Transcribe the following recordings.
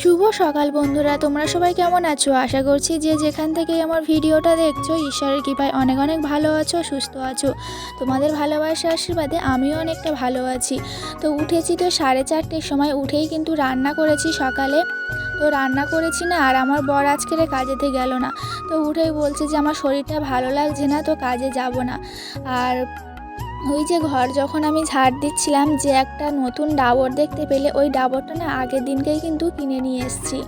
শুভ সকাল বন্ধুরা, তোমরা সবাই কেমন আছো? আশা করছি যে যেখান থেকে আমার ভিডিওটা দেখছ, ঈশ্বরের কৃপায় অনেক অনেক ভালো আছো, সুস্থ আছো। তোমাদের ভালোবাসা আশীর্বাদে আমিও অনেকটা ভালো আছি। তো উঠেছি তো সাড়ে চারটের সময়, উঠেই কিন্তু রান্না করেছি সকালে। তো রান্না করেছি না, আর আমার বর আজকের কাজেতে গেল না। তো উঠেই বলছে যে, আমার শরীরটা ভালো লাগছে না, তো কাজে যাব না। আর ওই যে ঘর যখন আমি ঝাড় দিচ্ছিলাম, যে একটা নতুন ডাবর দেখতে পেলে ওই ডাবরটা না আগের দিনকেই কিন্তু কিনে নিয়ে এসেছি।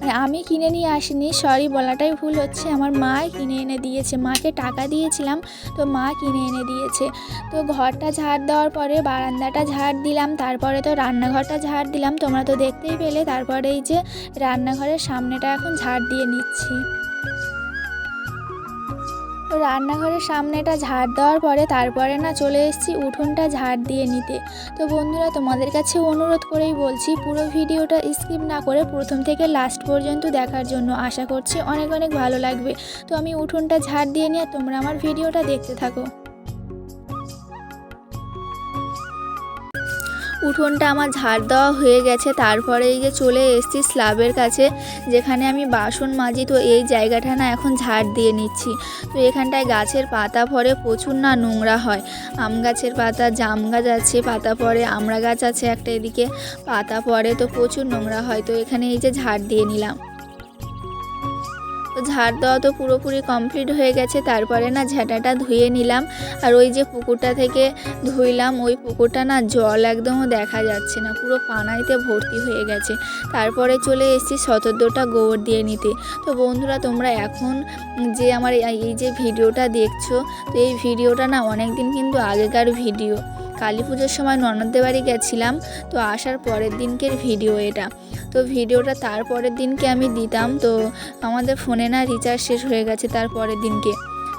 মানে আমি কিনে নিয়ে আসিনি সরি বলাটাই ভুল হচ্ছে। আমার মা কিনে এনে দিয়েছে, মাকে টাকা দিয়েছিলাম, তো মা কিনে এনে দিয়েছে। তো ঘরটা ঝাড় দেওয়ার পরে বারান্দাটা ঝাড় দিলাম, তারপরে তো রান্নাঘরটা ঝাড় দিলাম। তোমরা তো দেখতেই পেলে, তারপরে এই যে রান্নাঘরের সামনেটা এখন ঝাড় দিয়ে নিচ্ছি। রান্নাঘরের সামনেটা ঝাড় দেওয়ার পরে তারপরে না চলে এসেছি উঠোনটা ঝাড় দিয়ে নিতে। তো বন্ধুরা, তোমাদের কাছে অনুরোধ করেই বলছি, পুরো ভিডিওটা স্কিপ না করে প্রথম থেকে লাস্ট পর্যন্ত দেখার জন্য আশা করছি অনেক অনেক ভালো লাগবে। তো আমি উঠোনটা ঝাড় দিয়ে নিয়ে তোমরা আমার ভিডিওটা দেখতে থাকো। উঠোনটা আমার ঝাড় দেওয়া হয়ে গেছে। তারপরে এই যে চলে এসেছি স্ল্যাবের কাছে, যেখানে আমি বাসন মাজি, তো এই জায়গাটা না এখন ঝাড় দিয়ে নিচ্ছি। তো এখানটায় গাছের পাতা পরে প্রচুর না নোংরা হয়। আম গাছের পাতা, জাম গাছ আছে, পাতা পরে আমড়া গাছ আছে একটা এদিকে, পাতা পরে তো প্রচুর নোংরা হয়। তো এখানে এই যে ঝাড় দিয়ে নিলাম। তো ঝাড় দেওয়া তো পুরোপুরি কমপ্লিট হয়ে গেছে, তারপরে না ঝাঁটাটা ধুয়ে নিলাম। আর ওই যে পুকুরটা থেকে ধুইলাম, ওই পুকুরটা না জল একদমও দেখা যাচ্ছে না, পুরো পানাইতে ভর্তি হয়ে গেছে। তারপরে চলে এসেছি শতদ্রটা গোবর দিয়ে নিতে। তো বন্ধুরা, তোমরা এখন যে আমার এই- এই যে ভিডিওটা দেখছ, তো এই ভিডিওটা না অনেক দিন কিন্তু আগেকার ভিডিও। কালী পুজোর সময় ননদদের বাড়ি গেছিলাম, তো আসার পরের দিনকের ভিডিও এটা। তো ভিডিওটা তারপরের দিনকে আমি দিতাম, তো আমাদের ফোনে না রিচার্জ শেষ হয়ে গেছে তার পরের দিনকে।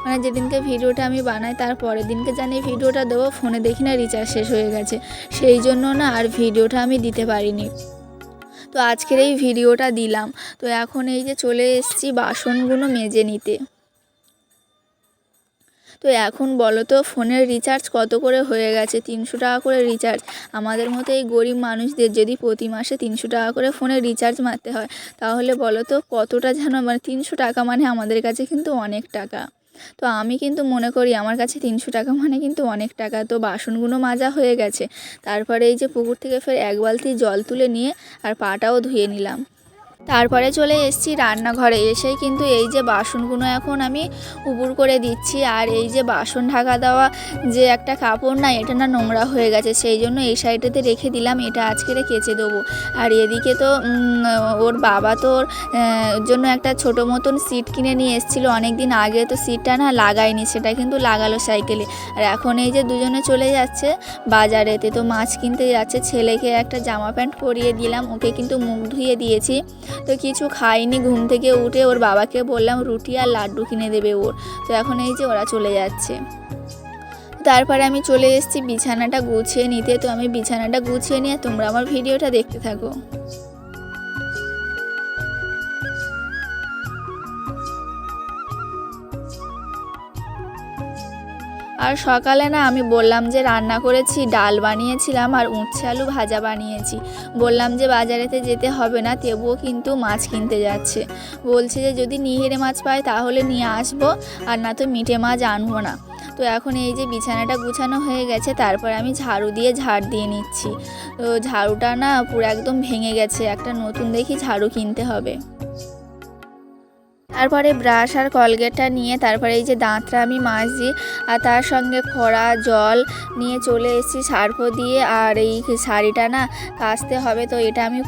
মানে যেদিনকে ভিডিওটা আমি বানাই তার পরের দিনকে জানি ভিডিওটা দেবো, ফোনে দেখি না রিচার্জ শেষ হয়ে গেছে। সেই জন্য না আর ভিডিওটা আমি দিতে পারিনি। তো আজকের এই ভিডিওটা দিলাম। তো এখন এই যে চলে এসেছি বাসনগুলো মেজে নিতে। তো এখন বলো তো, ফোনের রিচার্জ কত করে হয়ে গেছে? তিনশো টাকা করে রিচার্জ আমাদের মতো এই গরিব মানুষদের যদি প্রতি মাসে তিনশো টাকা করে ফোনে রিচার্জ মারতে হয়, তাহলে বলো তো কতটা যেন মানে তিনশো টাকা মানে আমাদের কাছে কিন্তু অনেক টাকা। তো আমি কিন্তু মনে করি আমার কাছে তিনশো টাকা মানে কিন্তু অনেক টাকা। তো বাসনগুলো মাজা হয়ে গেছে। তারপরে এই যে পুকুর থেকে ফের এক বালতি জল তুলে নিয়ে আর পাটাও ধুয়ে নিলাম। তারপরে চলে এসেছি রান্নাঘরে। এসেই কিন্তু এই যে বাসনগুলো এখন আমি উপুর করে দিচ্ছি। আর এই যে বাসন ঢাকা দেওয়া যে একটা কাপড় না, এটা না নোংরা হয়ে গেছে। সেই জন্য এই সাইডেতে রেখে দিলাম। এটা আজকে কেচে দেবো। আর এদিকে তো ওর বাবা তো ওর জন্য একটা ছোট মতন সিট কিনে নিয়ে এসেছিল। অনেক দিন আগে তো সিটটা না লাগায়নি, সেটা কিন্তু লাগালো সাইকেলে। আর এখন এই যে দুজনে চলে যাচ্ছে বাজারেতে। তো মাছ কিনতে যাচ্ছে। ছেলেকে একটা জামা প্যান্ট পরিয়ে দিলাম। ওকে কিন্তু মুখ ধুয়ে দিয়েছি। তো কিছু খাইনি, ঘুম থেকে উঠে ওর বাবাকে বললাম, রুটি আর লাড্ডু কিনে দেবে ওর। তো এখন এই যে ওরা চলে যাচ্ছে। তারপরে আমি চলে এসেছি, বিছানাটা গুছিয়ে নিতে। তো আমি বিছানাটা গুছিয়ে নিয়ে তোমরা আমার ভিডিওটা দেখতে থাকো। আর সকালে না আমি বললাম যে রান্না করেছি, ডাল বানিয়েছিলাম আর উচ্ছে আলু ভাজা বানিয়েছি। বললাম যে বাজারেতে যেতে হবে না, তবুও কিন্তু মাছ কিনতে যাচ্ছে। বলছে যে যদি নিহেরে মাছ পায় তাহলে নিয়ে আসব, আর না তো মিঠে মাছ আনব না। তো এখন এই যে বিছানাটা গুছানো হয়ে গেছে, তারপর আমি ঝাড়ু দিয়ে ঝাড় দিয়ে নিচ্ছি। তো ঝাড়ুটা না পুরো একদম ভেঙে গেছে, একটা নতুন দেখি ঝাড়ু কিনতে হবে। তারপরে ব্রাশ আর কলগেটটা নিয়ে তারপরে এই যে দাঁতটা আমি মাজছি আর তার সঙ্গে খরা, জল নিয়ে চলে এসেছি সার্ফও দিয়ে আর এই শাড়িটা না কাচতে হবে তো এটা আমি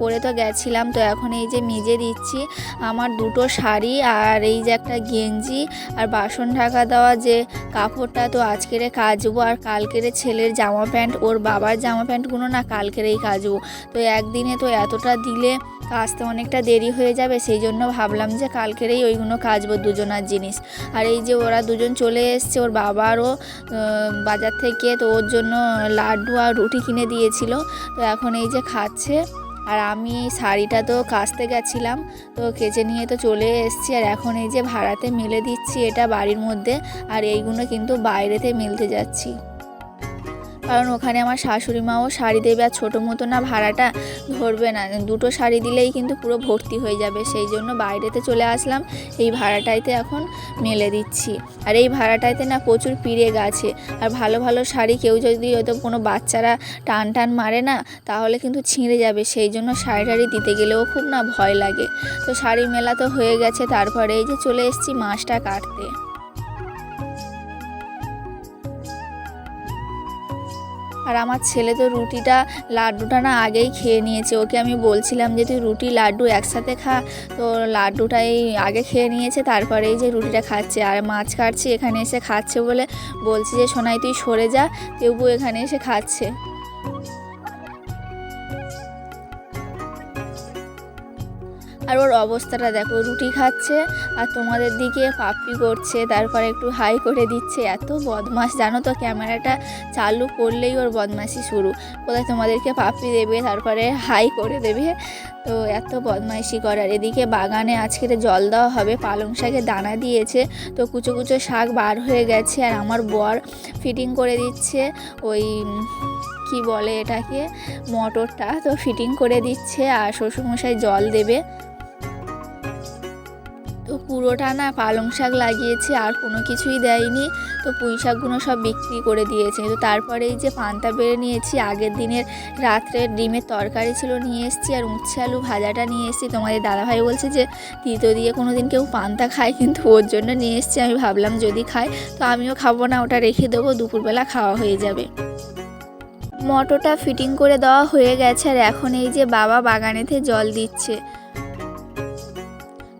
পরে তো গেছিলাম তো এখন এই যে মেজে দিচ্ছি আমার দুটো শাড়ি আর এই যে একটা গেঞ্জি আর বাসন ঢাকা দেওয়া যে কাপড়টা তো আজকেরে কাচবো আর কালকেরে ছেলের জামা প্যান্ট, ওর বাবার জামা প্যান্টগুলো না কালকেরেই কাচবো। তো একদিনে তো এতটা দিলে কাচতে অনেকটা দেরি হয়ে যাবে, সেই জন্য ভাবলাম যে কালকেরেই ওইগুলো কাচবো দুজনার জিনিস। আর এই যে ওরা দুজন চলে এসছে, ওর বাবারও বাজার থেকে, তো ওর জন্য লাড্ডু আর রুটি কিনে দিয়েছিল। তো এখন এই যে খাচ্ছে, আর আমি এই শাড়িটা তো কাচতে গেছিলাম, তো কেচে নিয়ে তো চলে এসেছি। আর এখন এই যে ভাড়াতে মেলে দিচ্ছি এটা বাড়ির মধ্যে, আর এইগুলো কিন্তু বাইরেতে মেলতে যাচ্ছি। কারণ ওখানে আমার শাশুড়ি মাও শাড়ি দেবে আর ছোটো মতো না ভাড়াটা ধরবে না। দুটো শাড়ি দিলেই কিন্তু পুরো ভর্তি হয়ে যাবে। সেই জন্য বাইরেতে চলে আসলাম। এই ভাড়াটাইতে এখন মেলে দিচ্ছি। আর এই ভাড়াটাইতে না প্রচুর পিড়ে গাছে। আর ভালো ভালো শাড়ি কেউ যদি হয়তো কোনো বাচ্চারা টান টান মারে না, তাহলে কিন্তু ছিঁড়ে যাবে। সেই জন্য শাড়ি টাড়ি দিতে গেলেও খুব না ভয় লাগে। তো শাড়ি মেলা তো হয়ে গেছে। তারপরে এই যে চলে এসেছি মাছটা কাটতে। আর আমার ছেলে তো রুটিটা লাড্ডুটা না আগেই খেয়ে নিয়েছে। ওকে আমি বলছিলাম যে, তুই রুটি, লাড্ডু একসাথে খা। তো লাড্ডুটাই আগে খেয়ে নিয়েছে, তারপরে এই যে রুটিটা খাচ্ছে। আর মাছ কাটছি, এখানে এসে খাচ্ছে বলে বলছি যে, সোনাই, তুই সরে যা। তবু এখানে এসে খাচ্ছে। আর ওর অবস্থাটা দেখো, রুটি খাচ্ছে আর তোমাদের দিকে পাপ্পি করছে, তারপরে একটু হাই করে দিচ্ছে। এত বদমাস জানো তো ক্যামেরাটা চালু করলেই ওর বদমাশি শুরু। কোথায় তোমাদেরকে পাপ্পি দেবে, তারপরে হাই করে দেবে। তো এত বদমাইশি করার। এদিকে বাগানে আজকে জল দেওয়া হবে, পালং শাকে দানা দিয়েছে। তো কুচো কুচো শাক বার হয়ে গেছে আর আমার বর ফিটিং করে দিচ্ছে ওই, কি বলে এটাকে, মটরটা। তো ফিটিং করে দিচ্ছে আর শ্বশুরমশাই জল দেবে। পুরোটা না পালং শাক লাগিয়েছে, আর কোনো কিছুই দেয়নি। তো পুঁই শাকগুলো সব বিক্রি করে দিয়েছে। তো তারপরে এই যে পান্তা বেড়ে নিয়েছি, আগের দিনের রাত্রে ডিমের তরকারি ছিল, নিয়ে এসেছি। আর উচ্ছে আলু ভাজাটা নিয়ে এসেছি। তোমাদের দাদাভাই বলছে যে, তিতো দিয়ে কোনো দিন কেউ পান্তা খায়, কিন্তু ওর জন্য নিয়ে এসেছি। আমি ভাবলাম যদি খায়, তো আমিও খাব না, ওটা রেখে দেবো, দুপুরবেলা খাওয়া হয়ে যাবে। মটরটা ফিটিং করে দেওয়া হয়ে গেছে। আর এখন এই যে বাবা বাগানেতে জল দিচ্ছে।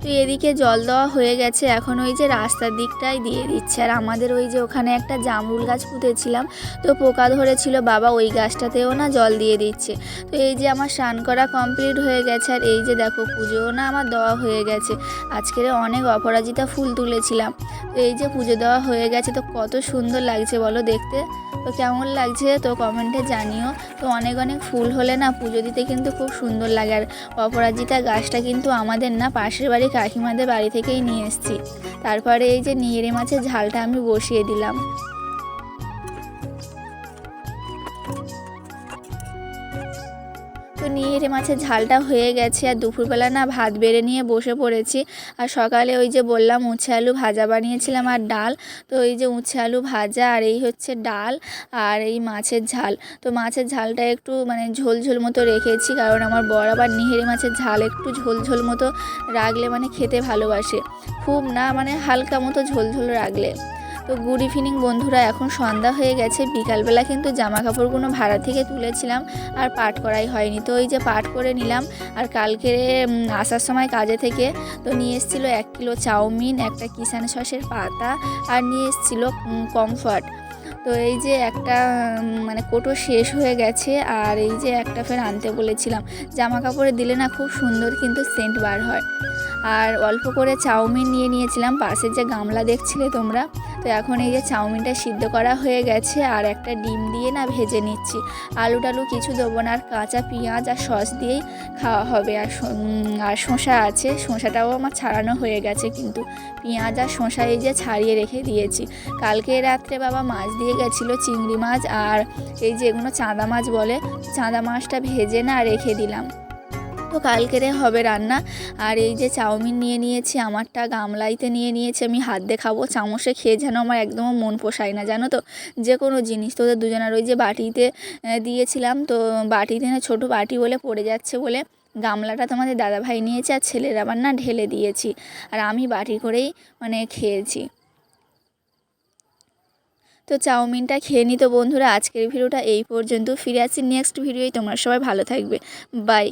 তো এদিকে জল দেওয়া হয়ে গেছে, এখন ওই যে রাস্তার দিকটাই দিয়ে দিচ্ছে। আর আমাদের ওই যে ওখানে একটা জামরুল গাছ পুঁতেছিলাম, তো পোকা ধরেছিল, বাবা ওই গাছটাতেও না জল দিয়ে দিচ্ছে। তো এই যে আমার স্নান করা কমপ্লিট হয়ে গেছে, আর এই যে দেখো পুজোও না আমার দেওয়া হয়ে গেছে। আজকের অনেক অপরাজিতা ফুল তুলেছিলাম। তো এই যে পুজো দেওয়া হয়ে গেছে, তো কত সুন্দর লাগছে বলো দেখতে। তো কেমন লাগছে তো কমেন্টে জানিও। তো অনেক অনেক ফুল হলে না পুজো দিতে কিন্তু খুব সুন্দর লাগে। আর অপরাজিতা গাছটা কিন্তু আমাদের না পাশের বাড়ি কাকিমাদের বাড়ি থেকেই নিয়ে এসেছি। তারপরে এই যে নিয়েরে মাছের ঝালটা আমি বসিয়ে দিলাম। তো নিয়েরে মাছের ঝালটা হয়ে গেছে আর দুপুরবেলা না ভাত বেড়ে নিয়ে বসে পড়েছি। আর সকালে ওই যে বললাম উচ্ছে আলু ভাজা বানিয়েছিলাম আর ডাল। তো এই যে উচ্ছে আলু ভাজা আর এই হচ্ছে ডাল আর এই মাছের ঝাল। তো মাছের ঝালটা একটু মানে ঝোল ঝোল মতো রেখেছি কারণ আমার বর আবার নিহেরি মাছের ঝাল একটু ঝোল ঝোল মতো রাখলে মানে খেতে ভালোবাসে। খুব না মানে হালকা মতো ঝোল ঝোল রাখলে। তো গুড ইভিনিং বন্ধুরা, এখন সন্ধ্যা হয়ে গেছে। বিকালবেলা কিন্তু জামা কাপড়গুলো ভাড়া থেকে তুলেছিলাম আর পাট করাই হয়নি। তো ওই যে পাট করে নিলাম আর কালকে আসার সময় কাজে থেকে তো নিয়ে এসেছিল এক কিলো চাউমিন, একটা কিষান সসের পাতা আর নিয়ে এসেছিল কমফর্ট তো এই যে একটা মানে কোটো শেষ হয়ে গেছে আর এই যে একটা ফের আনতে বলেছিলাম। জামা কাপড়ে দিলে না খুব সুন্দর কিন্তু সেন্ট বার হয়। আর অল্প করে চাউমিন নিয়ে নিয়েছিলাম, পাশের যে গামলা দেখছিলে তোমরা? তো এখন এই যে চাউমিনটা সিদ্ধ করা হয়ে গেছে আর একটা ডিম দিয়ে না ভেজে নিচ্ছি। আলু টালু কিছু দেবো না, আর কাঁচা পেঁয়াজ আর সস দিয়েই খাওয়া হবে। আর আর শসা আছে, শসাটাও আমার ছাড়ানো হয়ে গেছে কিন্তু পেঁয়াজ আর শসা এই যে ছাড়িয়ে রেখে দিয়েছি। কালকে রাত্রে বাবা মাছ দিয়ে গেছিল চিংড়ি মাছ আর এই যে এগুলো চাঁদা মাছ বলে, চাঁদা মাছটা ভেজে না রেখে দিলাম। তো কালকেরে হবে রান্না। আর এই যে চাউমিন নিয়ে নিয়েছি, আমারটা গামলাইতে নিয়ে নিয়েছি, আমি হাত দিয়ে খাব। চামচে খেয়ে যেন আমার একদম মন পোষায় না, জানো তো? যে কোনো জিনিস তোদের দুজনের, ওই যে বাটিতে দিয়েছিলাম, তো বাটিতে না ছোটো বাটি বলে পড়ে যাচ্ছে বলে গামলাটা তোমাদের দাদাভাই নিয়েছে আর ছেলের আবার না ঢেলে দিয়েছি। আর আমি বাটি করেই মানে খেয়েছি। তো চাউমিনটা খেয়ে নিই তো বন্ধুরা, আজকের ভিডিওটা এই পর্যন্ত। ফিরে আসছি নেক্সট ভিডিওয়, তোমরা সবাই ভালো থাকবে। বাই।